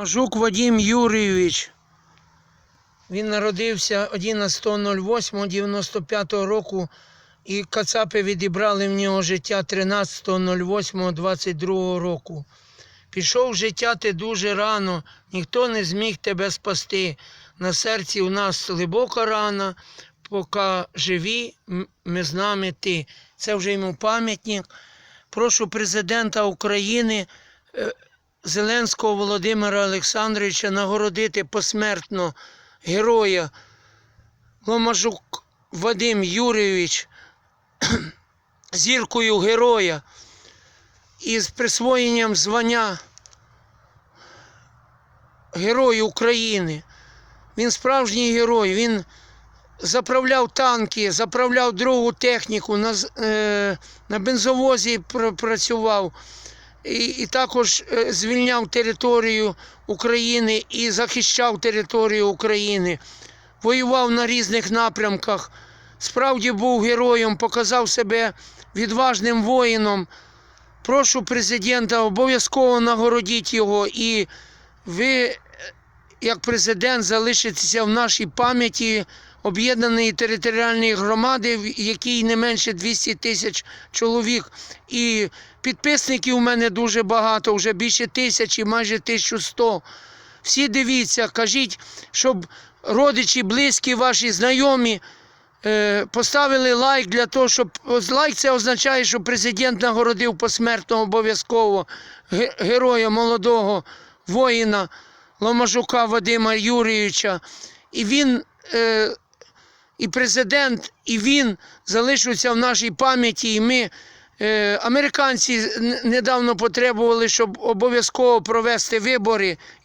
Мажук Вадим Юрійович. Він народився 11.08.95 року і Кацапи відібрали в нього життя 13.08.22 року. Пішов життя ти дуже рано, ніхто не зміг тебе спасти. На серці у нас глибока рана, поки живі, ми з нами ти. Це вже йому пам'ятник. Прошу президента України е, Зеленського Володимира Олександровича нагородити посмертно героя Ломажук Вадим Юрійович зіркою героя із присвоєнням звання Герой України. Він справжній герой. Він заправляв танки, заправляв другу техніку, на, е, на бензовозі пр- працював. І, і також е, звільняв територію України і захищав територію України. Воював на різних напрямках. Справді був героєм, показав себе відважним воїном. Прошу президента обов'язково нагородіть його і ви, е, як президент, залишитеся в нашій пам'яті об'єднаної територіальної громади, в якій не менше 200 тисяч чоловік. І підписників у мене дуже багато, вже більше тисячі, майже 1100. Всі дивіться, кажіть, щоб родичі, близькі, ваші знайомі е, поставили лайк для того, щоб лайк це означає, що президент нагородив посмертно обов'язково героя молодого воїна Ломажука Вадима Юрійовича. І він, е, і президент, і він залишаться в нашій пам'яті. І ми, е, американці, недавно потребували, щоб обов'язково провести вибори.